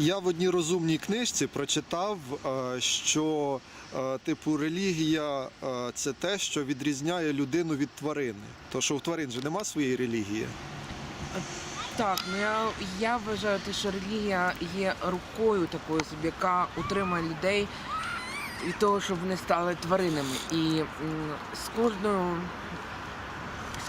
Я в одній розумній книжці прочитав, е, що е, типу релігія е, це те, що відрізняє людину від тварини. То що у тварин же нема своєї релігії. Так, ну я, я вважаю, що релігія є рукою такою собі, яка утримує людей від того, щоб вони стали тваринами. І з кожною.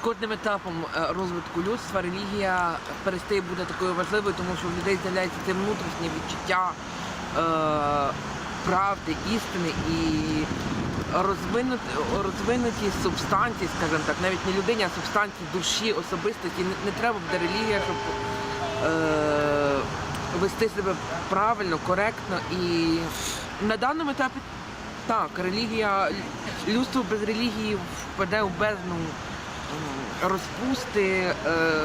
Кожним етапом е, розвитку людства релігія перестає бути такою важливою, тому що в людей з'являється це внутрішнє відчуття е, правди, істини і розвинуті, розвинуті субстанції, скажімо так, навіть не людині, а субстанції душі, особистості. Не, не треба буде релігія, щоб е, вести себе правильно, коректно. І на даному етапі так, релігія, людство без релігії впаде у бездну розпусти е,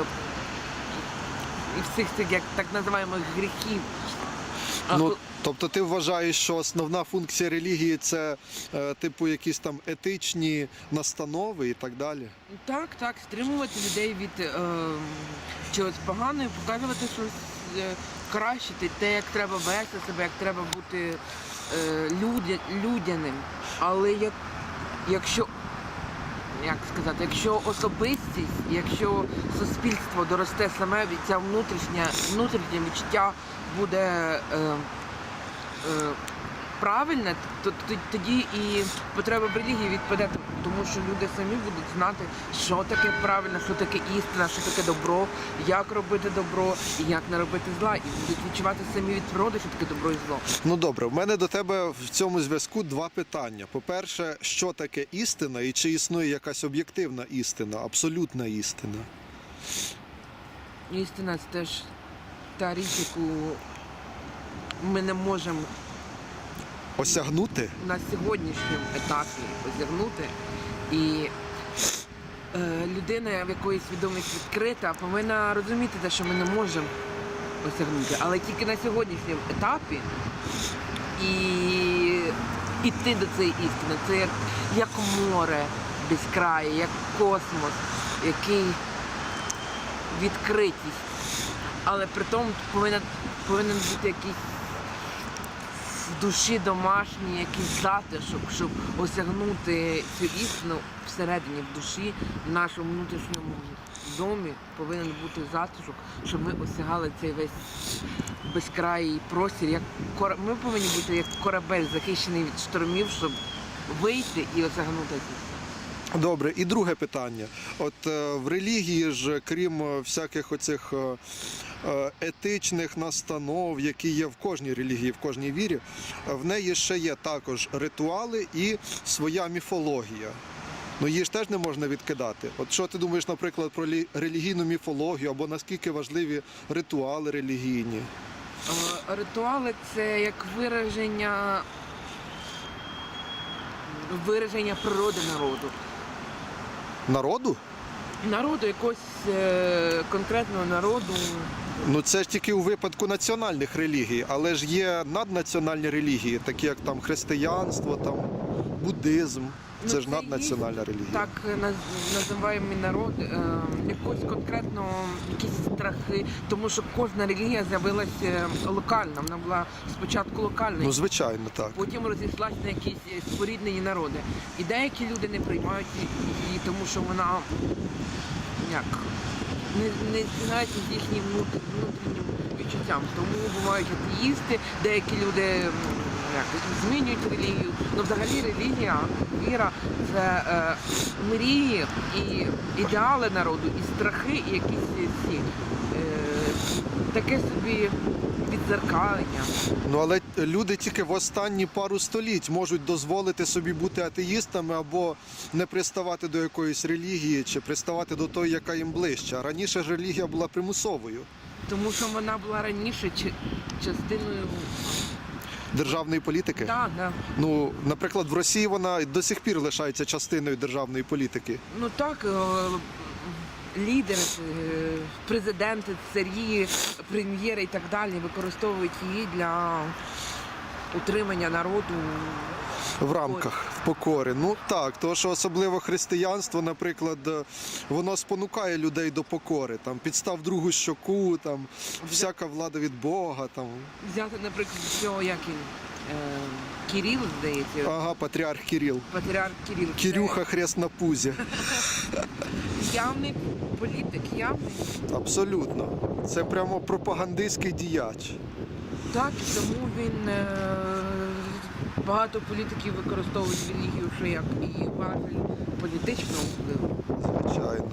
і всіх цих як так називаємо гріхів. Ну тобто, ти вважаєш, що основна функція релігії це е, типу якісь там етичні настанови і так далі. Так, так, стримувати людей від е, чогось поганого, показувати щось е, краще, те- те, як треба вести себе, як треба бути е, людя, людяним. Але як, якщо, як сказати, якщо особистість, якщо суспільство доросте саме від ця внутрішнє, внутрішнє відчуття буде е, правильне, то тоді і потреба в релігії відпаде, тому що люди самі будуть знати, що таке правильно, що таке істина, що таке добро, як робити добро і як не робити зла, і будуть відчувати самі від природи, що таке добро і зло. Ну добре, в мене до тебе в цьому зв'язку два питання. По-перше, що таке істина і чи існує якась об'єктивна істина, абсолютна істина? Істина це теж та річ, яку ми не можемо Осягнути? на сьогоднішньому етапі осягнути. І е, людина, в якої свідомість відкрита, повинна розуміти те, що ми не можемо осягнути. Але тільки на сьогоднішньому етапі і йти до цієї істини. Це як, як море безкрає, як космос, який відкритість. Але при тому повинен, повинен бути якийсь в душі домашній якийсь затишок, щоб осягнути цю істину всередині в душі, в нашому внутрішньому домі повинен бути затишок, щоб ми осягали цей весь безкрай простір. Як кор... Ми повинні бути як корабель, захищений від штормів, щоб вийти і осягнути. Добре, і друге питання. От е, в релігії ж, крім е, всяких оцих е, етичних настанов, які є в кожній релігії, в кожній вірі, в неї ще є також ритуали і своя міфологія. Ну її ж теж не можна відкидати. От що ти думаєш, наприклад, про релігійну міфологію або наскільки важливі ритуали релігійні? Ритуали це як вираження вираження природи народу. Народу? Народу якогось е, конкретного народу. Ну це ж тільки у випадку національних релігій, але ж є наднаціональні релігії, такі як там християнство, там буддизм. Ну, Це ж це наднаціональна релігія. Так називаємо народ е, якось конкретно якісь страхи, тому що кожна релігія з'явилася локально. Вона була спочатку локальною. Ну звичайно, так. Потім розійшлася на якісь е, споріднені народи. І деякі люди не приймають її, тому що вона як не, згинається з їхнім внутрішнім відчуттям. Тому бувають атеїсти, деякі люди як, змінюють релігію. Ну взагалі релігія, віра це е, мрії і ідеали народу, і страхи, і якісь ці е, таке собі відзеркалення. Ну але люди тільки в останні пару століть можуть дозволити собі бути атеїстами або не приставати до якоїсь релігії, чи приставати до тої, яка їм ближча. Раніше ж релігія була примусовою Тому що вона була раніше частиною державної політики. так, да. Ну, наприклад, в Росії вона до сих пір лишається частиною державної політики. Ну так, е, лідери, е, президенти, царі, прем'єри і так далі використовують її для утримання народу В рамках. покори. Ну так, тому що особливо християнство, наприклад, е, воно спонукає людей до покори. Там підстав другу щоку, там всяка влада від Бога. Там Взяти, наприклад, цього, як він, е, Кирил, здається, ага, патріарх Кіріл. патріарх. Це Кірюха хрест на пузі. Явний політик, явний. Абсолютно. Це прямо пропагандистський діяч. Так, тому він е, багато політиків використовують релігію що як і важель політичного впливу. Звичайно.